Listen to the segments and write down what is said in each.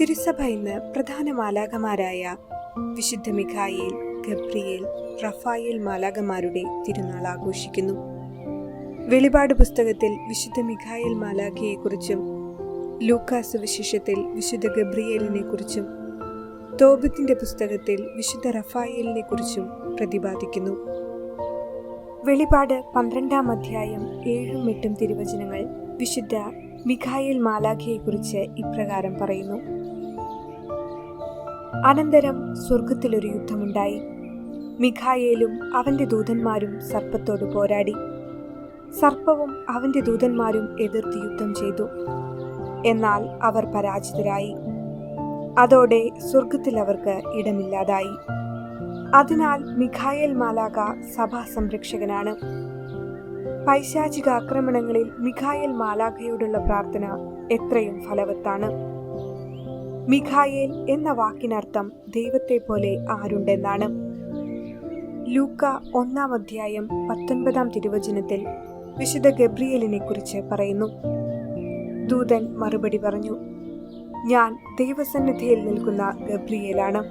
തിരുസഭ ഇന്ന് പ്രധാന മാലാകമാരായ വിശുദ്ധ മിഖായേൽ ഗബ്രിയേൽ റഫായേൽ മാലാകമാരുടെ തിരുനാൾ ആഘോഷിക്കുന്നു. വെളിപാട് പുസ്തകത്തിൽ വിശുദ്ധ മിഖായേൽ മാലാഖയെക്കുറിച്ചും ലൂക്കാസ് വിശേഷത്തിൽ വിശുദ്ധ ഗബ്രിയേലിനെ കുറിച്ചും തോബത്തിന്റെ പുസ്തകത്തിൽ വിശുദ്ധ റഫായേലിനെ കുറിച്ചും പ്രതിപാദിക്കുന്നു. വെളിപാട് പന്ത്രണ്ടാം അധ്യായം ഏഴും എട്ടും തിരുവചനങ്ങൾ വിശുദ്ധ മിഖായേൽ മാലാഖിയെക്കുറിച്ച് ഇപ്രകാരം പറയുന്നു. അനന്തരം സ്വർഗത്തിലൊരു യുദ്ധമുണ്ടായി. മിഖായേലും അവന്റെ ദൂതന്മാരും സർപ്പത്തോട് പോരാടി. സർപ്പവും അവന്റെ ദൂതന്മാരും എതിർത്ത് യുദ്ധം ചെയ്തു. എന്നാൽ അവർ പരാജിതരായി. അതോടെ സ്വർഗത്തിൽ അവർക്ക് ഇടമില്ലാതായി. അതിനാൽ മിഖായേൽ മാലാക സഭാ സംരക്ഷകനാണ്. പൈശാചിക ആക്രമണങ്ങളിൽ മിഖായേൽ മാലാഖയോടുള്ള പ്രാർത്ഥന എത്രയും ഫലവത്താണ് മിഖായേൽ എന്ന വാക്കിനർത്ഥം ദൈവത്തെ പോലെ ആരുണ്ടെന്നാണ്. ലൂക്ക ഒന്നാം അധ്യായം പത്തൊൻപതാം തിരുവചനത്തിൽ വിശുദ്ധ ഗബ്രിയലിനെ കുറിച്ച് പറയുന്നു. ദൂതൻ മറുപടി പറഞ്ഞു ഞാൻ ദൈവസന്നിധിയിൽ നിൽക്കുന്ന ഗബ്രിയേലാണ്.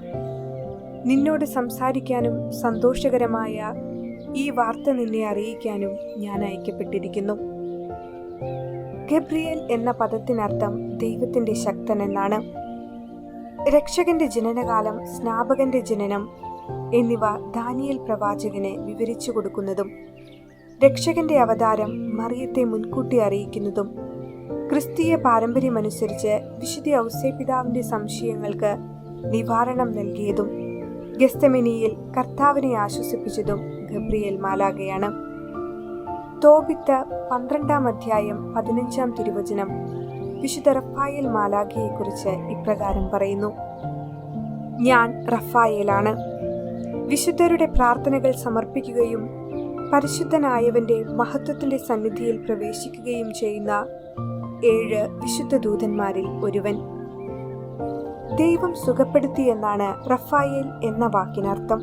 നിന്നോട് സംസാരിക്കാനും സന്തോഷകരമായ ഈ വാർത്ത നിന്നെ അറിയിക്കാനും ഞാൻ അയക്കപ്പെട്ടിരിക്കുന്നു. ഗബ്രിയേൽ എന്ന പദത്തിനർത്ഥം ദൈവത്തിന്റെ ശക്തൻ എന്നാണ്. രക്ഷകന്റെ ജനനകാലം സ്നാപകന്റെ ജനനം എന്നിവ ദാനിയൽ പ്രവാചകനെ വിവരിച്ചു കൊടുക്കുന്നതും രക്ഷകന്റെ അവതാരം മറിയത്തെ മുൻകൂട്ടി അറിയിക്കുന്നതും ക്രിസ്തീയ പാരമ്പര്യമനുസരിച്ച് വിശുദ്ധ ഔസേപിതാവിന്റെ സംശയങ്ങൾക്ക് നിവാരണം നൽകിയതും ഗസ്തമിനിയിൽ കർത്താവിനെ ആശ്വസിപ്പിച്ചതും ഗബ്രിയേൽ മാലാകയാണ് തോപിത്ത് പന്ത്രണ്ടാം അധ്യായം പതിനഞ്ചാം തിരുവചനം വിശുദ്ധ റഫായേൽ മാലാഖയെക്കുറിച്ച് ഇപ്രകാരം പറയുന്നു. ഞാൻ റഫായേലാണ്. വിശുദ്ധരുടെ പ്രാർത്ഥനകൾ സമർപ്പിക്കുകയും പരിശുദ്ധനായവന്റെ മഹത്വത്തിന്റെ സന്നിധിയിൽ പ്രവേശിക്കുകയും ചെയ്യുന്ന ഏഴ് വിശുദ്ധ ദൂതന്മാരിൽ ഒരുവൻ. ദൈവം സുഖപ്പെടുത്തി എന്നാണ് റഫായേൽ എന്ന വാക്കിനർത്ഥം.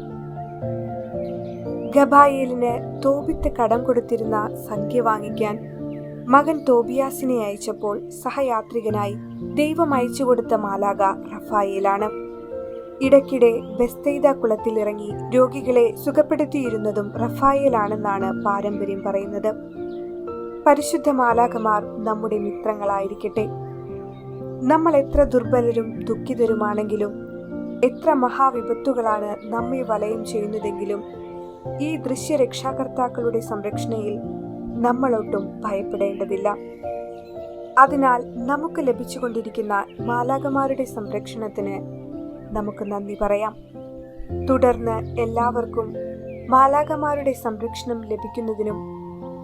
ഗബായേലിന് തോപിത്ത് കടം കൊടുത്തിരുന്ന സംഖ്യ വാങ്ങിക്കാൻ മകൻ തോബിയാസിനെ അയച്ചപ്പോൾ സഹയാത്രികനായി ദൈവം അയച്ചു കൊടുത്ത മാലാക റഫായേലാണ്. ഇടയ്ക്കിടെ ബെസ്തൈദ കുളത്തിൽ ഇറങ്ങി രോഗികളെ സുഖപ്പെടുത്തിയിരുന്നതും റഫായേലാണെന്നാണ് പാരമ്പര്യം പറയുന്നത്. പരിശുദ്ധ മാലാകമാർ നമ്മുടെ മിത്രങ്ങളായിരിക്കട്ടെ. നമ്മൾ എത്ര ദുർബലരും ദുഃഖിതരുമാണെങ്കിലും എത്ര മഹാവിപത്തുകളാണ് നമ്മെ വലയം ചെയ്യുന്നതെങ്കിലും ഈ ദൃശ്യ രക്ഷാകർത്താക്കളുടെ സംരക്ഷണയിൽ നമ്മളൊട്ടും ഭയപ്പെടേണ്ടതില്ല. അതിനാൽ നമുക്ക് ലഭിച്ചുകൊണ്ടിരിക്കുന്ന മാലാകമാരുടെ സംരക്ഷണത്തിന് നമുക്ക് നന്ദി പറയാം. തുടർന്ന് എല്ലാവർക്കും മാലാകമാരുടെ സംരക്ഷണം ലഭിക്കുന്നതിനും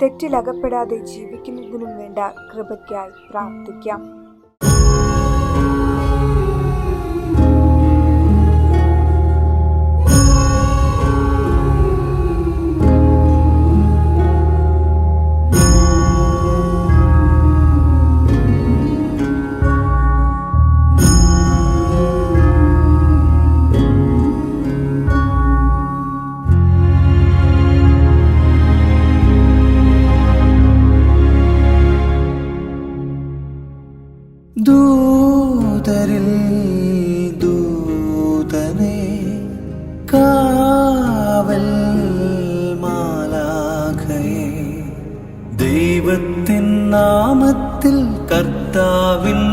തെറ്റിലകപ്പെടാതെ ജീവിക്കുന്നതിനും വേണ്ട കൃപയ്ക്കായി പ്രാർത്ഥിക്കാം. ദൈവത്തിൻ നാമത്തിൽ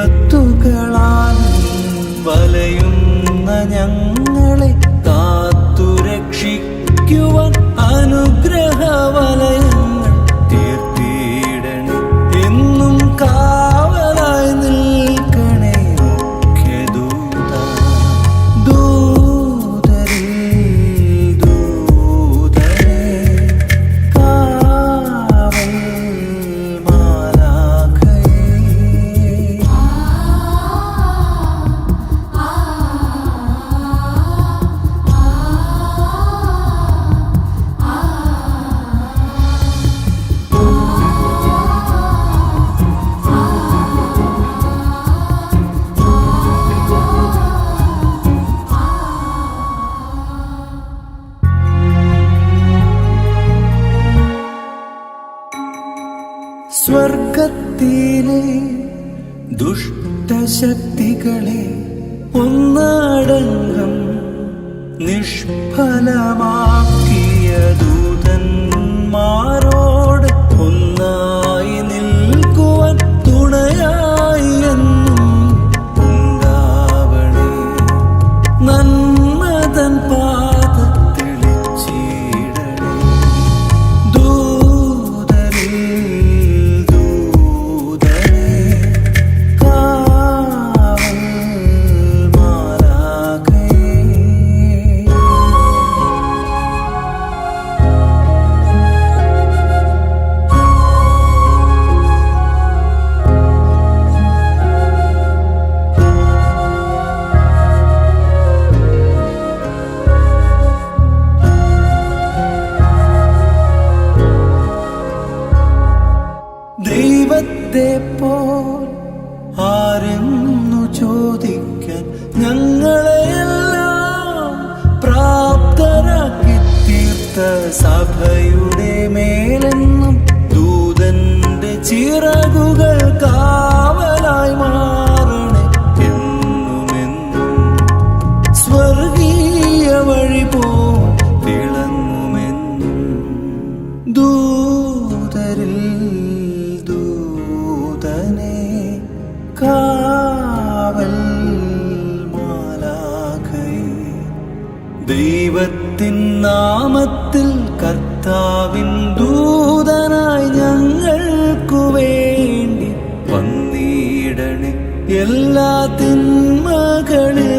വിപത്തുകളാലും വലയുന്ന ഞങ്ങളെ കാത്തുരക്ഷിക്കുവാൻ അനുഗ്രഹ വലയങ്ങൾ ദുഷ്ടശക്തികളെ ഒന്നടങ്കം നിഷ്ഫലമാക്കിയ ദൂതന്മാരോട് പോ തിളങ്ങുമെന്നും ദൂതരിൽ കാവൽ ദൈവത്തിൻ നാമത്തിൽ കർത്താവിൻ ദൂതനായി ഞങ്ങൾക്കു വേണ്ടി വന്നിടണേ എല്ലാ തിന്മകളിൽ